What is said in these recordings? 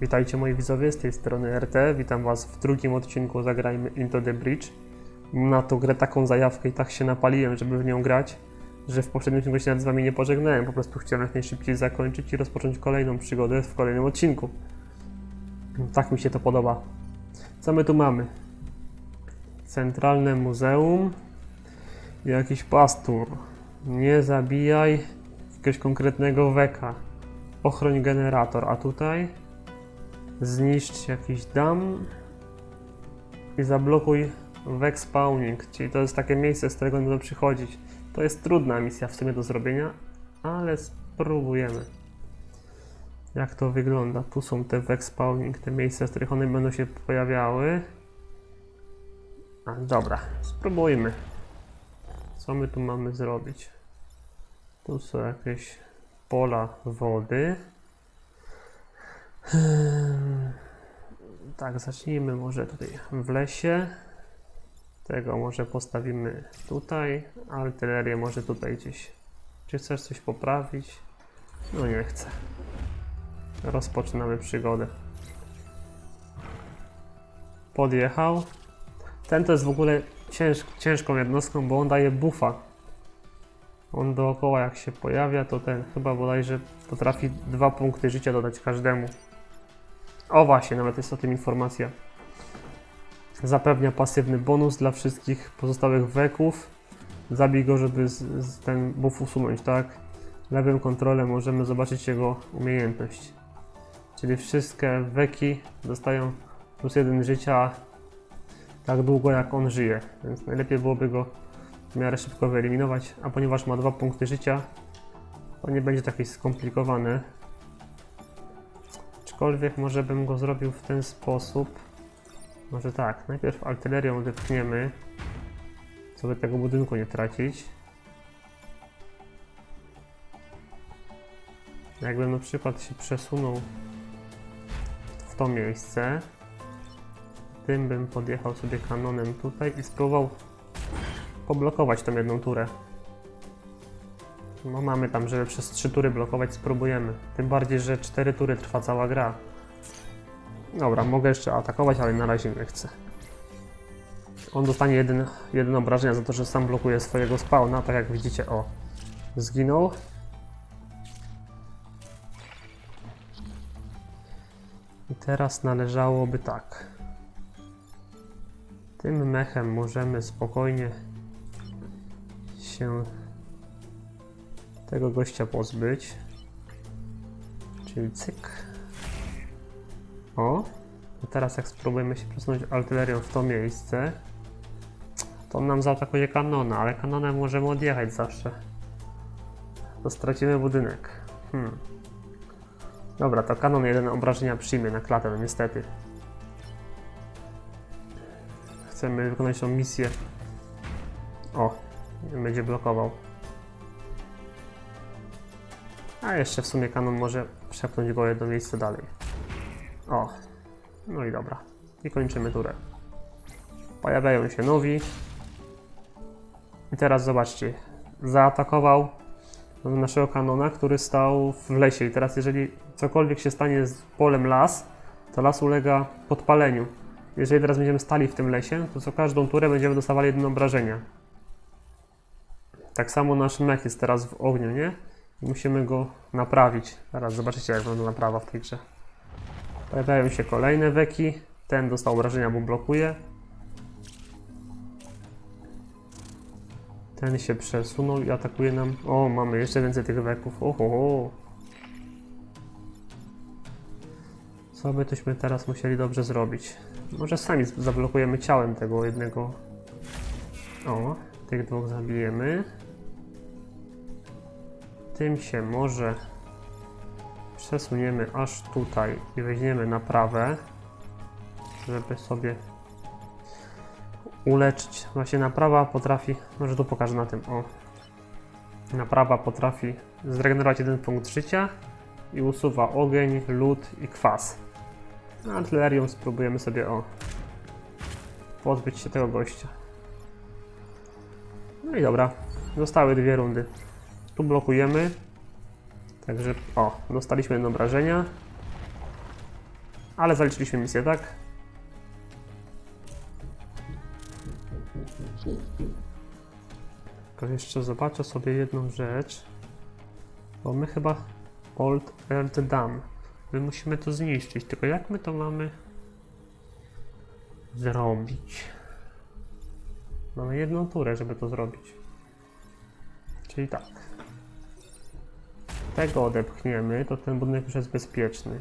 Witajcie moi widzowie, z tej strony RT. Witam was w drugim odcinku Zagrajmy Into the Bridge. Na tą grę taką zajawkę i tak się napaliłem, żeby w nią grać, że w poprzednim odcinku się nawet z wami nie pożegnałem. Po prostu chciałem jak najszybciej zakończyć i rozpocząć kolejną przygodę w kolejnym odcinku. Tak mi się to podoba. Co my tu mamy? Centralne Muzeum. Jakiś pastur. Nie zabijaj jakiegoś konkretnego weka. Ochroń generator, a tutaj zniszcz jakiś dam i zablokuj wek spawning, czyli to jest takie miejsce, z którego będą przychodzić. To jest trudna misja w sumie do zrobienia, ale spróbujemy. Jak to wygląda? Tu są te wek spawning, te miejsca, z których one będą się pojawiały. A, dobra, spróbujmy. Co my tu mamy zrobić? Tu są jakieś pola wody. Hmm. Tak, zacznijmy może tutaj w lesie. Tego może postawimy tutaj, artylerię może tutaj gdzieś. Czy chcesz coś poprawić? No nie chcę. Rozpoczynamy przygodę. Podjechał. Ten to jest w ogóle cięż, ciężką jednostką, bo on daje buffa. On dookoła jak się pojawia, to ten chyba bodajże potrafi dwa punkty życia dodać każdemu. O właśnie, nawet jest o tym informacja. Zapewnia pasywny bonus dla wszystkich pozostałych weków. Zabij go, żeby z, z ten buff usunąć, tak? Lewym kontrolem możemy zobaczyć jego umiejętność. Czyli wszystkie weki dostają plus jeden życia tak długo jak on żyje, więc najlepiej byłoby go w miarę szybko wyeliminować, a ponieważ ma dwa punkty życia, to nie będzie takie skomplikowane. Aczkolwiek może bym go zrobił w ten sposób. Może tak, najpierw artylerią wypchniemy, żeby tego budynku nie tracić. Jakbym na przykład się przesunął w to miejsce, tym bym podjechał sobie kanonem tutaj i spróbował poblokować tą jedną turę. No mamy tam, żeby przez trzy tury blokować, spróbujemy. Tym bardziej, że cztery tury trwa cała gra. Dobra, mogę jeszcze atakować, ale na razie nie chcę. On dostanie jeden, jeden obrażenia za to, że sam blokuje swojego spawna, tak jak widzicie, o. Zginął. I teraz należałoby tak. Tym mechem możemy spokojnie się tego gościa pozbyć. Czyli cyk. O. A teraz jak spróbujemy się przesunąć artylerią w to miejsce, to on nam zaatakuje kanona, ale kanonem możemy odjechać zawsze. To stracimy budynek. Hmm. Dobra, to kanon jeden obrażenia przyjmie na klatę, no niestety. Chcemy wykonać tą misję. O, będzie blokował. A jeszcze w sumie kanon może przepchnąć go jedno miejsce dalej. O, no i dobra. I kończymy turę. Pojawiają się nowi. I teraz zobaczcie. Zaatakował naszego kanona, który stał w lesie. I teraz jeżeli cokolwiek się stanie z polem las, to las ulega podpaleniu. Jeżeli teraz będziemy stali w tym lesie, to co każdą turę będziemy dostawali jedno obrażenia. Tak samo nasz mech jest teraz w ogniu, nie? Musimy go naprawić. Zaraz zobaczycie, jak wygląda naprawa w tej grze. Pojawiają się kolejne weki. Ten dostał obrażenia, bo blokuje. Ten się przesunął i atakuje nam. O, mamy jeszcze więcej tych weków. Oho. Co by tośmy teraz musieli dobrze zrobić? Może sami zablokujemy ciałem tego jednego. O, tych dwóch zabijemy. Tym się może przesuniemy aż tutaj i weźmiemy naprawę, żeby sobie uleczyć. Właśnie naprawa potrafi, może tu pokażę na tym, o. Naprawa potrafi zregenerować jeden punkt życia i usuwa ogień, lód i kwas. Artylerią spróbujemy sobie o pozbyć się tego gościa. No i dobra, zostały dwie rundy. Tu blokujemy. Także o, dostaliśmy jedno obrażenia. Ale zaliczyliśmy misję, tak? Tylko jeszcze zobaczę sobie jedną rzecz. Bo my chyba Old Earth Dam. My musimy to zniszczyć. Tylko jak my to mamy zrobić? Mamy jedną turę, żeby to zrobić. Czyli tak. Tego odepchniemy, to ten budynek już jest bezpieczny.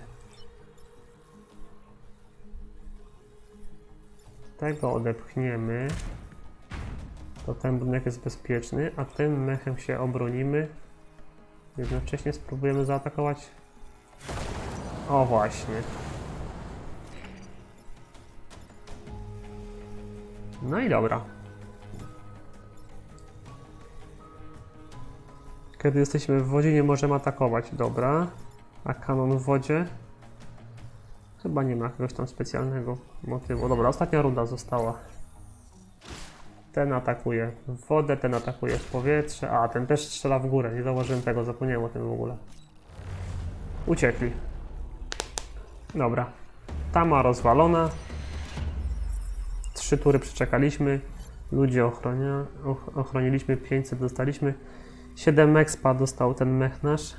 Tego odepchniemy, to ten budynek jest bezpieczny, a tym mechem się obronimy. Jednocześnie spróbujemy zaatakować. O właśnie. No i dobra. Kiedy jesteśmy w wodzie, nie możemy atakować. Dobra. A kanon w wodzie? Chyba nie ma jakiegoś tam specjalnego motywu. Dobra, ostatnia runda została. Ten atakuje w wodę, ten atakuje w powietrze, a ten też strzela w górę. Nie zauważyłem tego, zapomniałem o tym w ogóle. Uciekli. Dobra. Tama rozwalona. Trzy tury przeczekaliśmy. Ludzie ochronia, och, ochroniliśmy, 500 dostaliśmy. 7 expa dostał ten mech nasz.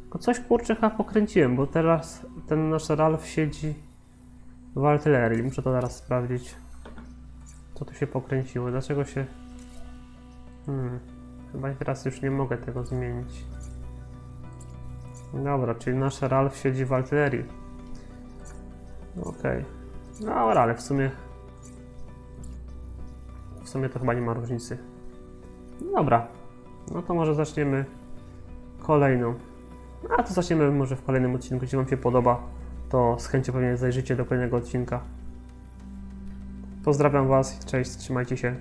Tylko coś kurczę chyba pokręciłem, bo teraz ten nasz Ralf siedzi w artylerii. Muszę to teraz sprawdzić. Co tu się pokręciło? Dlaczego się... Hmm. Chyba teraz już nie mogę tego zmienić. Dobra, czyli nasz Ralf siedzi w artylerii. Okej. No ale w sumie... W sumie to chyba nie ma różnicy. Dobra. No to może zaczniemy kolejną. A to zaczniemy może w kolejnym odcinku. Jeśli Wam się podoba, to z chęcią pewnie zajrzycie do kolejnego odcinka. Pozdrawiam Was, cześć, trzymajcie się.